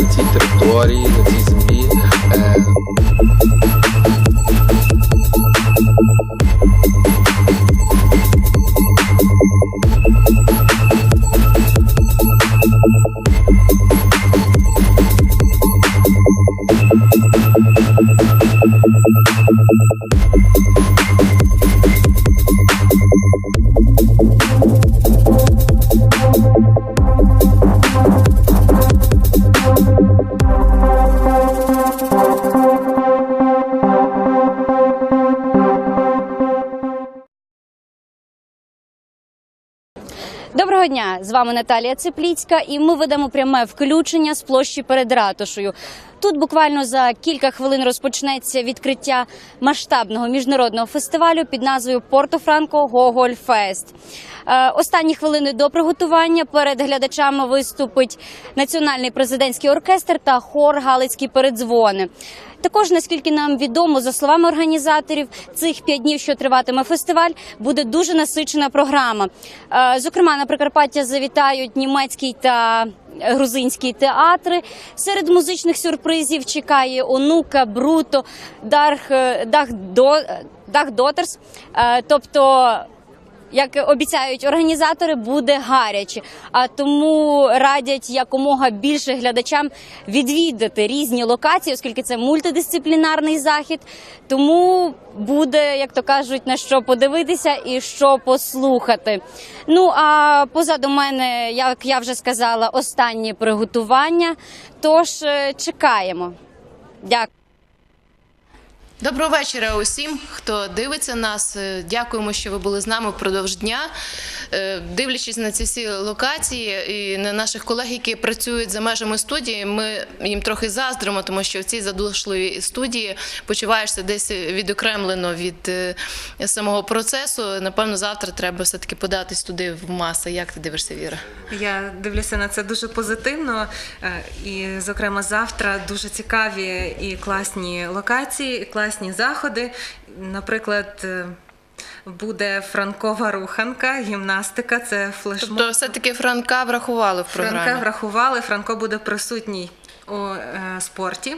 на цій території, на цій землі. Е, Доброго дня! З вами Наталія Цепліцька, і ми ведемо пряме включення з площі перед ратушею. Тут буквально за кілька хвилин розпочнеться відкриття масштабного міжнародного фестивалю під назвою Порто Франко Гоголь Фест. Е, Останні хвилини до приготування перед глядачами виступить національний президентський оркестр та хор Галицькі передзвони. Також, наскільки нам відомо, за словами організаторів, цих п'ять днів, що триватиме фестиваль, буде дуже насичена програма. Е, Зокрема, на Прикарпаття завітають німецький та грузинський театри. Серед музичних сюрпризів чекає онука, бруто, дарх, е, дах, до, дах дотерс. Е, Тобто як обіцяють організатори, буде гаряче. А тому радять якомога більше глядачам відвідати різні локації, оскільки це мультидисциплінарний захід. Тому буде, як то кажуть, на що подивитися і що послухати. Ну а позаду мене, як я вже сказала, останні приготування. Тож е, чекаємо. Дякую. Доброго вечора усім, хто дивиться нас. Е, Дякуємо, що ви були з нами впродовж дня. Е, Дивлячись на ці всі локації і на наших колег, які працюють за межами студії, ми їм трохи заздримо, тому що в цій задушливій студії почуваєшся десь відокремлено від е, самого процесу. Напевно, завтра треба все-таки податись туди в маси. Як ти дивишся, Віра? Я дивлюся на це дуже позитивно. Е, І, зокрема, завтра дуже цікаві і класні локації, і класні заходи. Наприклад, буде франкова руханка, гімнастика, це флешмоб. Тобто, все-таки Франка врахували в програмі. Франка врахували. Франко буде присутній у е, спорті.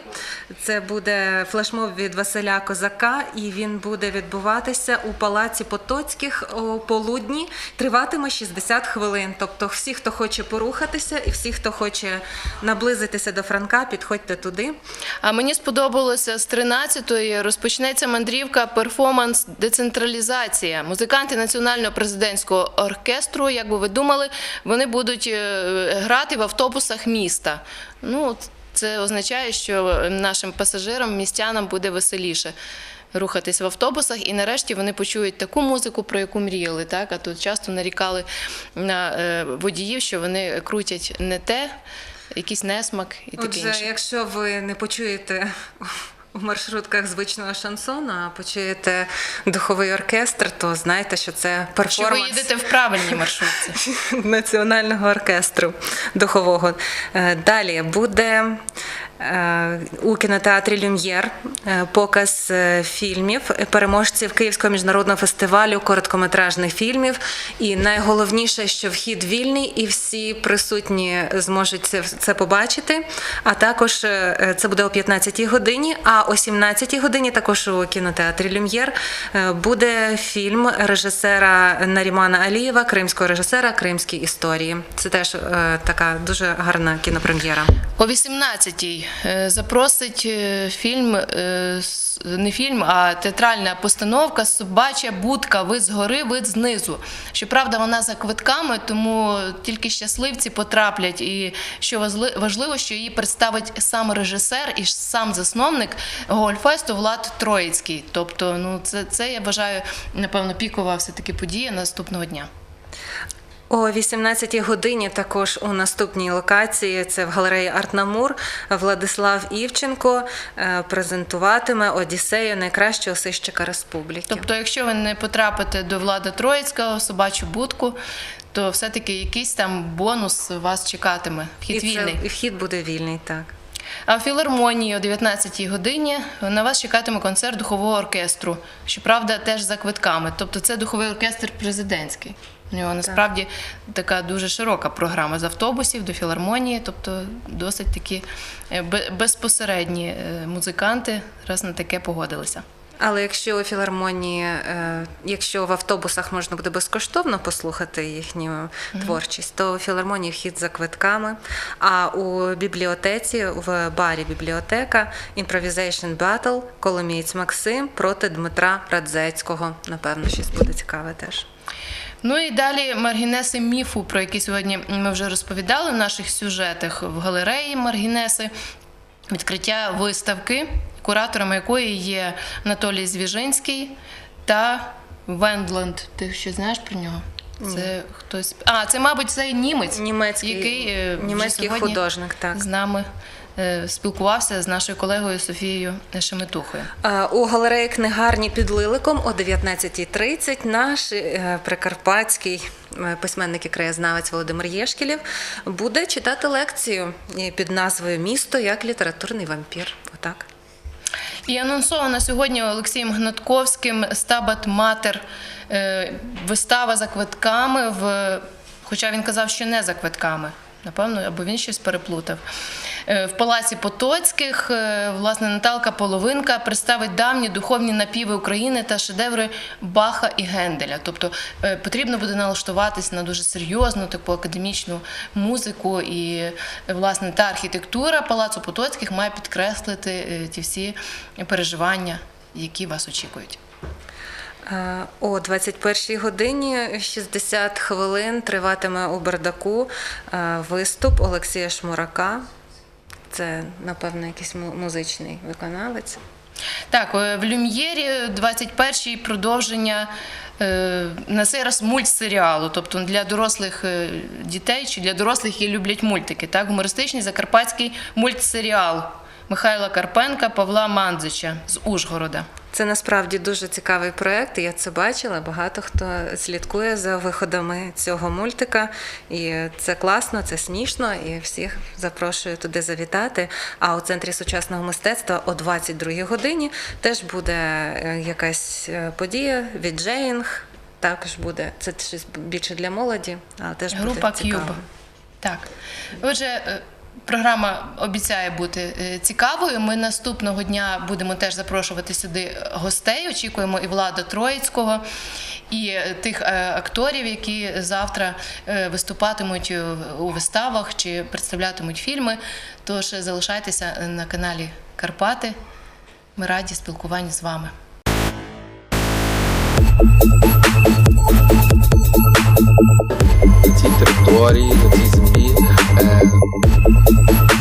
Це буде флешмоб від Василя Козака, і він буде відбуватися у палаці Потоцьких о полудні. Триватиме 60 хвилин. Тобто, всі, хто хоче порухатися, і всі, хто хоче наблизитися до Франка, підходьте туди. А мені сподобалося з 13-ї розпочнеться мандрівка перформанс децентралізація. Музиканти національного президентського оркестру, як би ви думали, вони будуть е, грати в автобусах міста. Ну, от це означає, що нашим пасажирам, містянам буде веселіше. Рухатись в автобусах, і нарешті вони почують таку музику, про яку мріяли. Так? А тут часто нарікали на е, водіїв, що вони крутять не те, якийсь несмак і таке Отже, якщо ви не почуєте у маршрутках звичного шансону, а почуєте духовий оркестр, то знайте, що це Що ви їдете в правильній маршрутці. Національного оркестру духового. Е, Далі буде у кінотеатрі Люм'єр е, показ е, фільмів переможців Київського міжнародного фестивалю короткометражних фільмів. І найголовніше, що вхід вільний, і всі присутні зможуть це, побачити. А також е, це буде о 15-й годині. А о 17-й годині також у кінотеатрі Люм'єр буде фільм режисера Нарімана Алієва, кримського режисера Кримські історії. Це теж така дуже гарна кінопрем'єра. О 18-й е, запросить е, фільм, е, не фільм, а театральна постановка Собача будка, вид згори, вид знизу. Щоправда, вона за квитками, тому тільки щасливці потраплять. І що важли- важливо, що її представить сам режисер і сам засновник Гольфесту Влад Троїцький. Тобто, ну це, це я вважаю, напевно, пікова все-таки подія наступного дня. О 18-й годині також у наступній локації це в галереї Артнамур Владислав Івченко е, презентуватиме Одіссею найкращого сищика республіки. Тобто, якщо ви не потрапите до Влада Троїцького, собачу будку, то все-таки якийсь там бонус вас чекатиме. Вхід і це- вільний. і вхід буде вільний, так. А в філармонії о 19-й годині на вас чекатиме концерт духового оркестру. Щоправда, теж за квитками. Тобто це духовий оркестр президентський. У нього насправді така дуже широка програма з автобусів до філармонії, тобто досить такі е, безпосередні е, музиканти раз на таке погодилися. Але якщо у філармонії, е, якщо в автобусах можна буде безкоштовно послухати їхню творчість, то у філармонії вхід за квитками. А у бібліотеці, в барі бібліотека Improvisation Battle Коломієць Максим проти Дмитра Радзецького. Напевно, щось буде цікаве теж. Ну і далі маргінеси міфу, про які сьогодні ми вже розповідали в наших сюжетах в галереї Маргінеси. Відкриття виставки, кураторами якої є Анатолій Звіжинський та Вендланд. Ти ще знаєш про нього? Це хтось. А, це, мабуть, цей німець, Німецький- який е, німецький сьогодні художник, так. з нами спілкувався з нашою колегою Софією Шеметухою. Е, У галереї книгарні під Лиликом о 19.30 наш е, прикарпатський е, письменник і краєзнавець Володимир Єшкілів буде читати лекцію е, під назвою Місто як літературний вампір. Отак. І анонсована сьогодні Олексієм Гнатковським Стабат Матер е, вистава за квитками, в, хоча він казав, що не за квитками. Напевно, або він щось переплутав. Е, В палаці Потоцьких е, власне Наталка Половинка представить давні духовні напіви України та шедеври Баха і Генделя. Тобто е, потрібно буде налаштуватись на дуже серйозну таку академічну музику, і власне та архітектура палацу Потоцьких має підкреслити ті всі переживання, які вас очікують. О 21 годині 60 хвилин триватиме у Бардаку е, виступ Олексія Шмурака. Це, напевно, якийсь му- музичний виконавець. Так, е, в Люм'єрі 21-й продовження е, на цей раз мультсеріалу, тобто для дорослих е, дітей чи для дорослих, які люблять мультики. Так, гумористичний закарпатський мультсеріал Михайла Карпенка, Павла Мандзича з Ужгорода. Це насправді дуже цікавий проект. Я це бачила. Багато хто слідкує за виходами цього мультика. І це класно, це смішно, і всіх запрошую туди завітати. А у центрі сучасного мистецтва о 22 годині теж буде е, якась е, подія, віджеїнг. Також буде це щось більше для молоді, але теж Група буде цікаво. К'юб. Так. Отже, е, програма обіцяє бути е, цікавою. Ми наступного дня будемо теж запрошувати сюди гостей. Очікуємо і Влада Троїцького, і е, тих е, акторів, які завтра виступатимуть у виставах чи представлятимуть фільми. Тож залишайтеся на каналі Карпати. Ми раді спілкуванню з вами. на цій території, на цій землі. Thank you.